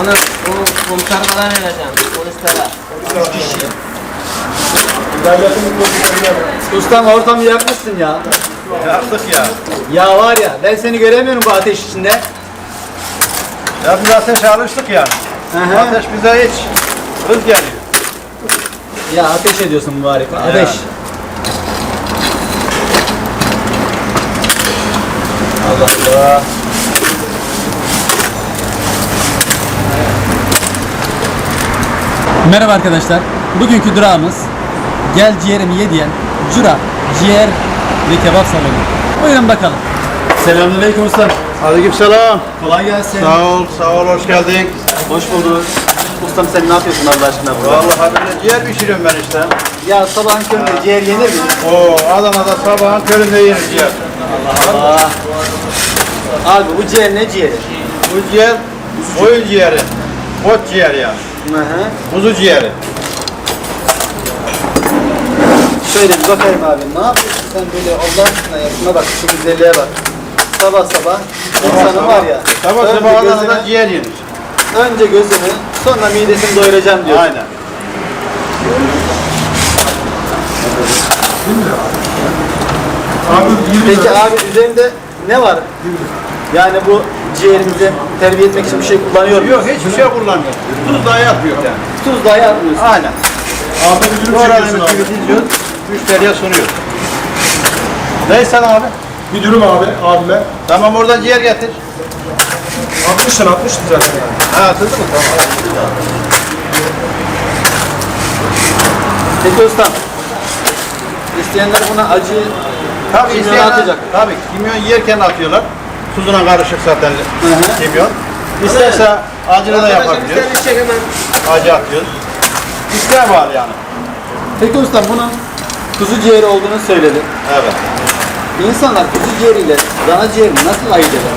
Ana onu komiserlere vereceğim. Polislere. Üç kişi. Ustam ortamı yakmışsın ya. Yaptık ya. Ya var ya ben seni göremiyorum bu ateş içinde. Ya biz ateşe alıştık yani. Hı hı. Ateş bize hiç hız geliyor. Ya ateş ediyorsun mübarek. Ateş. Allah Allah. Merhaba arkadaşlar. Bugünkü durağımız Gel ciğerimi ye diyen Cura Ciğer ve Kebap Salonu. Buyurun bakalım. Selamünaleyküm ustam. Aleykümselam. Kolay gelsin. Sağ ol, sağ ol, hoş geldin. Hoş bulduk. Ustam sen ne yapıyorsun Allah aşkına burada? Vallahi böyle ciğer pişiriyorum ben işte. Ya sabahın köründe ciğer yenir mi? Oo, Adana'da sabahın köründe yenir ciğer. Allah. Abi bu ciğer ne ciğeri? Bu ciğer, koyun ciğeri. Ot ciğeri yani. Hı. Kuzu ciğeri. Şöyle bir bakayım abi. Ne yapıyorsun sen böyle Allah aşkına ya? Şuna bak şu güzelliğe bak. Sabah sabah insanın var ya. Sabah önce sabah Adana'da gözünü- ciğer yenir. Önce gözünü sonra midesini doyuracağım diyor. Aynen. Peki abi üzerinde ne var? Yani bu ciğerimizi terbiye etmek için bir şey kullanıyor muyuz? Yok hiçbir şey kullanmıyor. Tuz dahi atmıyor yani. Tuz dahi atmıyorsun. Aynen. Doğradığımız gibi diziyoruz. Müşteriye sunuyoruz. Neyse abi. Bir dürüm abi abime. Tamam oradan ciğer getir. 60 lira 60 lira zaten yani. Ha atıldı mı? Tamam. Peki ustam. İsteyenler buna acı Tabii Kimyon isteyen atacak. Tabii kimyon yerken atıyorlar. Tuzuna karışık zaten kimyon. İsterse acını da yapabiliyor. çek hemen. Acı atıyoruz. İsteğe var yani. Peki ustam bunun kuzu ciğeri olduğunu söyledi. Evet. İnsanlar kuzu ciğeriyle dana ciğerini nasıl ayırt eder?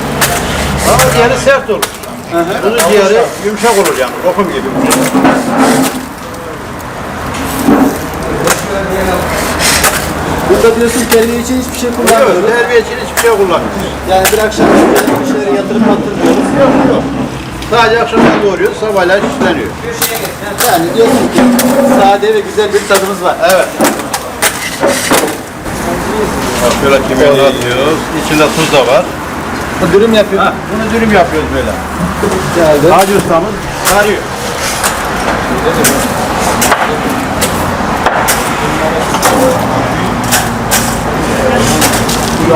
Ama ciğeri sert olur. Hı hı. Kuzu ciğeri yumuşak olur yani. Lokum gibi. Burada diyorsun terbiye için hiçbir şey kullanmıyoruz. terbiye için hiçbir şey kullanmıyoruz. Yani bir akşam bir şeyleri yatırıp attırmıyoruz. Yok yok. Sadece akşamdan doğruyoruz, sabahleyin şişleniyor. Yani diyorsun ki sade ve güzel bir tadımız var. Evet. Bak şöyle kimyonu atıyoruz. İçinde tuz da var. Dürüm yapıyor. Ha, bunu dürüm yapıyoruz böyle. Geldi. Hacı ustamız sarıyor. Şu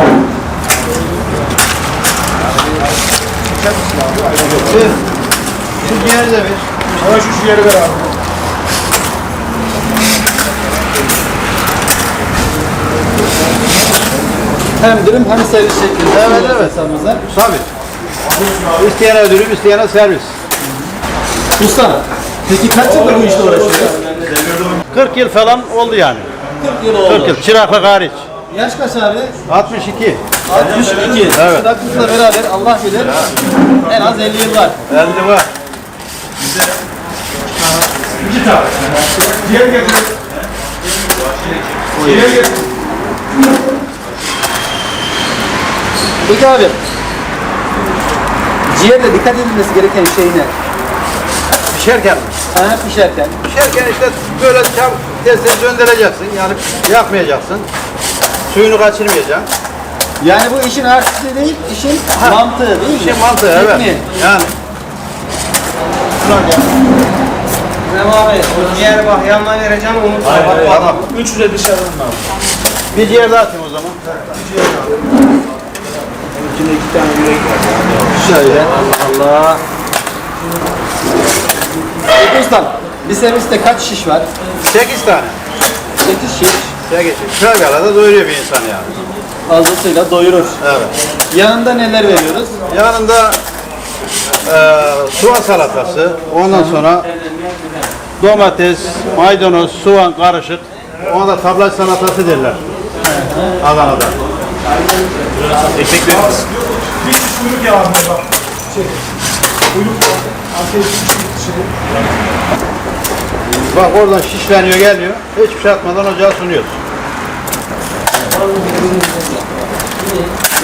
ciğeri de ver. Bana şu ciğeri ver abi. Hem dürüm hem servis şeklinde. Evet, evet. insanımıza. Tabii. İsteyene dürüm, isteyene servis. Usta, peki kaç yıldır bu işle uğraşıyoruz? 40 yıl falan oldu yani. 40 yıl oldu. 40 yıl. Çıraklık hariç. Yaş kaç abi? 62. 62. Evet. Çıraklıkla beraber Allah bilir en az 50 yıl var. 50 var. İki tane. Ciğer getir. Ciğer getir. Peki abi, ciğerde dikkat edilmesi gereken şey ne? Pişerken mi? Ha, pişerken. Pişerken işte böyle çabuk testi döndüreceksin. Yani yakmayacaksın. Suyunu kaçırmayacaksın. Yani bu işin artisti değil, işin mantığı değil mi? İşin mantığı evet. Tekniği. Yani. Mem abi o ciğer bak yanına vereceğim unutma. Bak bak. Tamam. Üçü de dışarıdan abi. Bir ciğer daha atayım o zaman. İçinde iki tane yürek var. Şöyle. Allah Allah. Ustam, bir serviste kaç şiş var? 8 tane. 8 şiş. 8. Çögalada doyuruyor bir insan yani. Fazlasıyla doyurur. Evet. Yanında neler veriyoruz? Yanında eee soğan salatası, ondan sonra domates, maydanoz, soğan karışık. Ona da tablaç salatası derler. Adana'da. Ekmek verir misin? Bir kuyruk abime bak. Şey. Kuyruk şey. Bak oradan şişleniyor geliyor. Hiçbir şey atmadan ocağa sunuyoruz.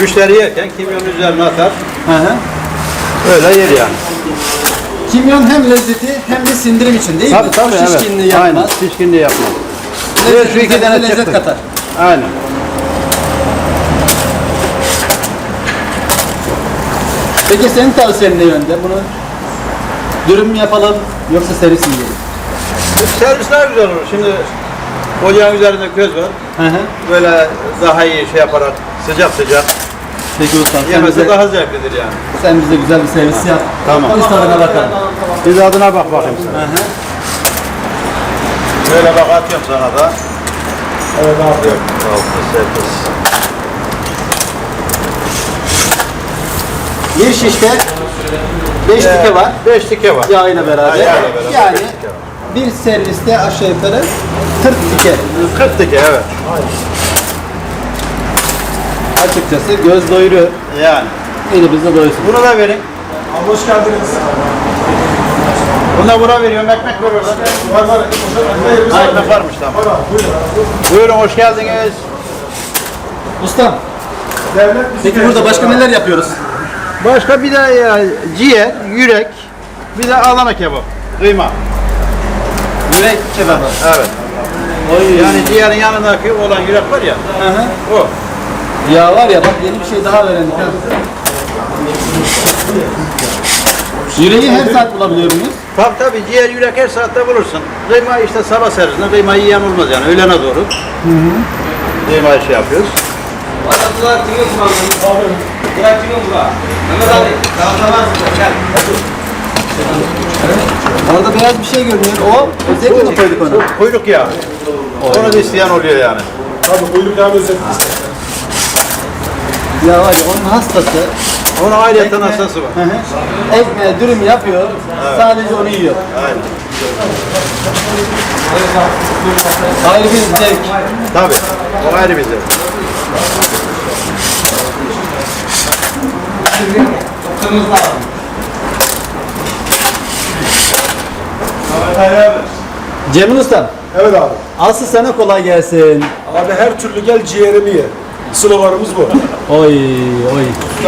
Müşteri yerken kimyonun üzerine atar. Hı hı. Öyle yer yani. Kimyon hem lezzeti hem de sindirim için değil Tabii mi? tabii evet. Şişkinliği Aynen. yapmaz. Şişkinliği yapmaz. Lezzet, şu iki tane lezzet çıktı. katar. Aynen. Peki senin tavsiyen ne yönde? Bunu dürüm mü yapalım yoksa servis mi yiyelim? Servis daha güzel olur. Şimdi ocağın üzerinde köz var. Hı hı. Böyle daha iyi şey yaparak sıcak sıcak Peki ustam sen yemesi bize, daha zevklidir yani. sen bize güzel bir servis yap. Tamam. Biz tadına bakalım. Bir adına bak bakayım sen. Hı hı. Böyle bak atıyorum sana da. Evet abi. Altı, sekiz. Bir şişte 5 tike var. Beş tike var. Yağıyla beraber. Ha, yağıyla beraber. Yani Beş tike var. Bir serviste aşağı yukarı 40 tike. 40 tike evet. Açıkçası göz doyuruyor. Yani. Elimizde doysun. Bunu da verin. Abi hoş geldiniz. Bunu da buna veriyorum. Ekmek ver orada. Var var. Ha, ekmek varmış tamam. Var abi. Buyurun. Buyurun hoş geldiniz. Ustam, Devlet bizi peki burada başka neler yapıyoruz? Başka bir de ya, ciğer, yürek, bir de Adana kebap. Kıyma. Yürek kebabı. Evet. Yani ciğerin yanındaki olan yürek var ya. Hı hı. O. Ya var ya bak yeni bir şey daha öğrendik ha. Yüreği her saat bulabiliyor muyuz? Tabii tabii ciğer, yürek her saatte bulursun. Kıyma işte sabah servisinde kıymayı yiyen olmaz yani öğlene doğru. Hı hı. Kıymayı şey yapıyoruz. Vatandaşlar kimi kullanıyor? Bırak kimi bura? Mehmet Ali. Mı? Gel. Orada beyaz bir şey görünüyor. O özellikle mi koyduk onu? Kuyruk yağı. Onu da isteyen oluyor yani. Abi kuyruk yağı özellikle. Ya var ya onun hastası. Onun ayrıyeten hastası var. Hı hı. Ekmeğe dürüm yapıyor. Sadece onu yiyor. Aynen. Ayrı bir zevk. Tabii. O ayrı bir zevk. Kırmızı Ali abi. Cemil Ustam, Evet abi. asıl sana kolay gelsin. Abi her türlü gel ciğerimi ye. Sloganımız bu. Oy oy.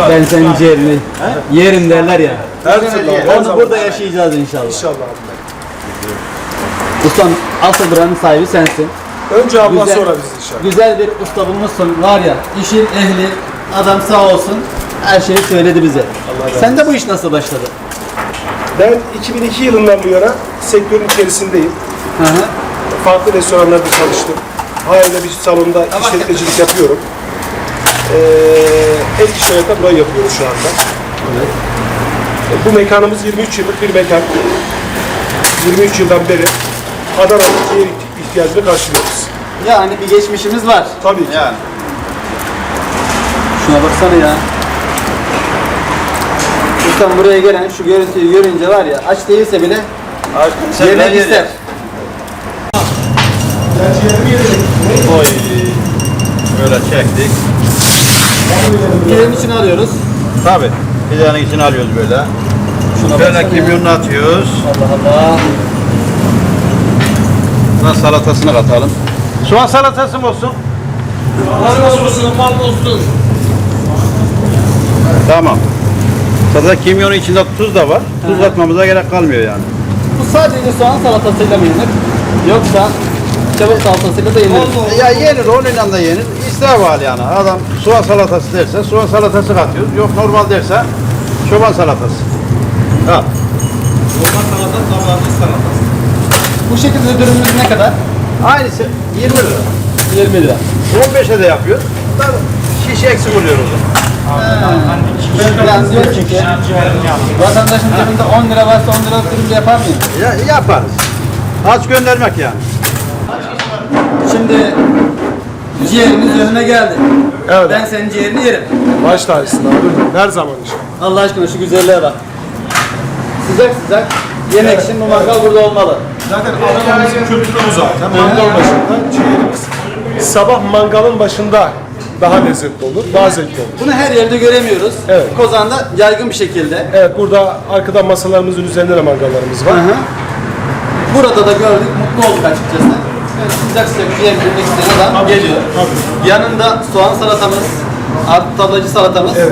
Ben senin ciğerini yerim derler ya. Her türlü abi. Her Onu zaman. burada yaşayacağız inşallah. İnşallah abi. Ustam asıl buranın sahibi sensin. Önce abla Güzel. sonra biz inşallah. Güzel bir usta bulmuşsun var ya işin ehli adam sağ olsun her şeyi söyledi bize. Sen de bu iş nasıl başladı? Ben 2002 yılından bu yana sektörün içerisindeyim. Hı hı. Farklı restoranlarda çalıştım. Hala bir salonda işletmecilik yapıyorum. Ee, el işlerinde burayı yapıyoruz şu anda. E, Bu mekanımız 23 yıllık bir mekan. 23 yıldan beri Adana'nın ciğer ihtiyacını karşılıyoruz. Yani bir geçmişimiz var. Tabii ki. Yani. Şuna baksana ya. Ustam buraya gelen şu görüntüyü görünce var ya aç değilse bile Sen yemek ister. Oy. Böyle çektik. Yerin içine alıyoruz. Tabii. Pidenin içine alıyoruz böyle. Şuna Böyle kimyonunu atıyoruz. Allah Allah. Buna salatasını katalım. Soğan salatası mı olsun? Mal olsun, mal olsun. Tamam. Zaten kimyonun içinde tuz da var. Tuz atmamıza gerek kalmıyor yani. Bu sadece soğan salatasıyla mı yenir? Yoksa kebap salatasıyla da yenir. Ya yenir, onunla da yenir. İsteğe bağlı yani. Adam soğan salatası derse soğan salatası katıyoruz. Yok normal derse çoban salatası. Ha. Normal salata, sabahlı salata. Bu şekilde dürümümüz ne kadar? Aynısı 20 lira. 20 lira. 15'e de yapıyoruz. Da Şiş eksik oluyor o zaman. Yani diyor çünkü vatandaşın cebinde 10 lira varsa 10 lira dürüm yapar mıyım? Ya, yaparız. Aç göndermek yani. Şimdi ciğerimiz önüne geldi. Evet. Ben senin ciğerini yerim. Baş tacısın abi. Her zaman inşallah. Allah aşkına şu güzelliğe bak. Sıcak sıcak yemek için bu mangal burada olmalı. Zaten Adana'mızın kültürü bu zaten. Mangal başında ciğerimiz. Sabah mangalın başında daha lezzetli olur, daha zevkli olur. Bunu her yerde göremiyoruz. Evet. Kozan'da yaygın bir şekilde. Evet burada arkada masalarımızın üzerinde de mangallarımız var. Hı hı. Burada da gördük, mutlu olduk açıkçası. Evet, sıcak sıcak ciğer yemek isteyen adam geliyor. Tabii. Yanında soğan salatamız, Artı tablacı salatamız. Evet.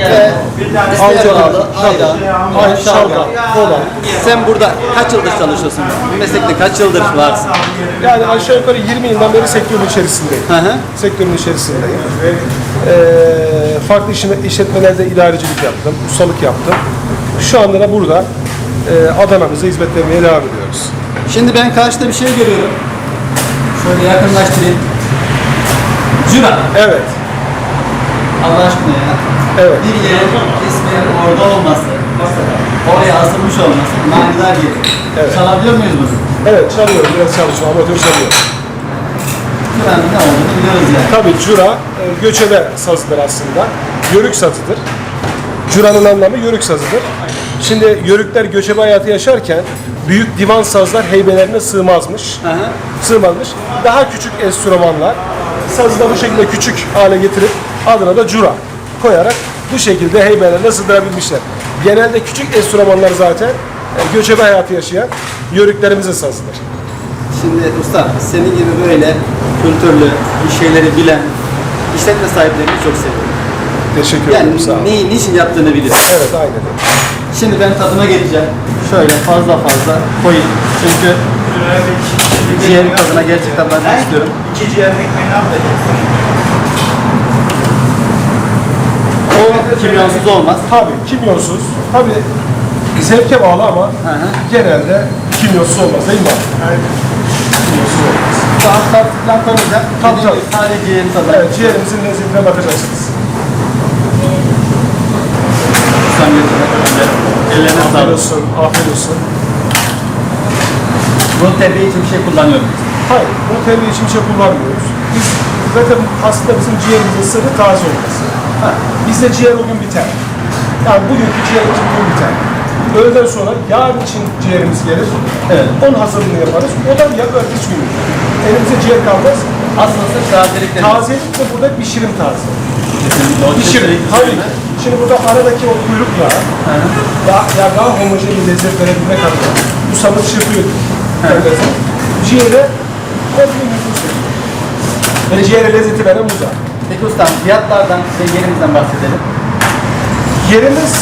Ve diğer? isteğe Avcı bağlı abi, ayran, Ay, şalgam. kola. Sen burada kaç yıldır çalışıyorsun? Bu meslekte kaç yıldır varsın? Yani aşağı yukarı 20 yıldan beri sektörün içerisindeyim. Hı hı. Sektörün içerisindeyim. Ee, farklı işime- işletmelerde idarecilik yaptım, ustalık yaptım. Şu anda da burada e, Adana'mıza hizmet vermeye devam ediyoruz. Şimdi ben karşıda bir şey görüyorum. Şöyle yakınlaştırayım. Cura. Evet, Allah aşkına ya. evet. Bir yerin isminin orada olması, oraya asılmış olması manidar yeri. Evet. Çalabiliyor muyuz bunu? Evet, çalıyorum, biraz çalışıyorum, amatör çalıyorum. Cura'nın ne olduğunu biliyoruz yani. Tabii cura e, göçebe sazıdır aslında. Yörük sazıdır. Cura'nın anlamı yörük sazıdır. Şimdi yörükler göçebe hayatı yaşarken büyük divan sazlar heybelerine sığmazmış. Hı. Sığmazmış. Daha küçük enstrümanlar sazı da bu şekilde küçük hale getirip adına da cura koyarak bu şekilde heybelerine sığdırabilmişler. Genelde küçük enstrümanlar zaten e, göçebe hayatı yaşayan yörüklerimizin sazıdır. Şimdi usta senin gibi böyle kültürlü, bir şeyleri bilen işletme sahiplerini çok seviyorum. Teşekkür ederim. Yani Sağ olun. neyi, niçin yaptığını biliyor. Evet aynen. öyle. Şimdi ben tadıma geleceğim. Şöyle fazla fazla koyayım. Çünkü ciğerin tadına gerçekten ben istiyorum. İki ciğer ekmeğini alacaksın. O kimyonsuz olmaz. Tabii kimyonsuz. Tabii zevke bağlı ama hı. genelde kimyonsuz olmaz değil mi abi? Kimyonsuz olmaz. Daha Dediğim gibi tabii. Sadece ciğerin tadına. Evet ciğerimizin lezzetine bakacaksınız. Getirmek Ellerine Afiyet sağlık. olsun, afiyet olsun. Bunun terbiye için bir şey kullanıyorum. Hayır, bunu terbiye için bir şey kullanmıyoruz. Biz zaten aslında bizim ciğerimizin sırrı taze olması. Ha, bizde ciğer o gün biter. Yani bugünkü ciğerimiz bugün biter. Öğleden sonra yarın için ciğerimiz gelir. Evet. Onun hazırlığını yaparız. O da ya ertesi gün. Elimizde ciğer kalmaz. Aslında sırf tazelikle. Tazelik de burada pişirim tarzı. Kesinlikle. O Pişirim. Tabii. üzerine. Şimdi burada aradaki o kuyrukla ya, ya daha homojen bir lezzet verebilmek adına bu sanat çırpıyor. Evet. Ciğere komple nüfus ediyor. Ve ciğere lezzeti veren bu zaten. Peki ustam fiyatlardan ve yerimizden bahsedelim. Yerimiz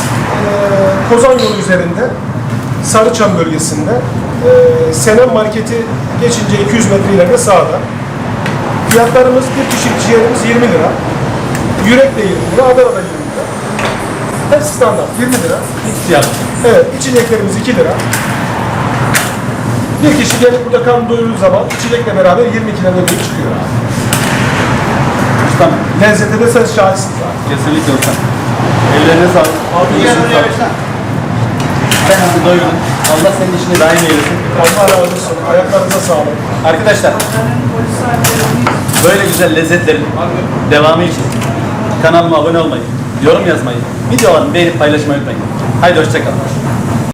e, Kozan yolu üzerinde, Sarıçam bölgesinde. E, Senem Marketi geçince 200 metre ileride sağda. Fiyatlarımız bir kişilik ciğerimiz 20 lira. Yürek de 20 lira, Adana da 20 lira. Hepsi standart 20 lira. Fix fiyat. Evet, içeceklerimiz 2 lira. Bir kişi gelip burada kan doyurduğu zaman içecekle beraber 22 lira ödül çıkıyor. Ustam Lezzete de sen şahitsiniz abi. kesinlikle ustam. Ellerine sağlık. Gel Ellerine buraya sağlık. başla. Ben sizi doyurdum. Allah senin işini daim eylesin. Allah razı olsun. Ayaklarınıza sağlık. Arkadaşlar böyle güzel lezzetlerin devamı için kanalıma abone olmayı, yorum yazmayı, videolarımı beğenip paylaşmayı unutmayın. Haydi hoşçakalın.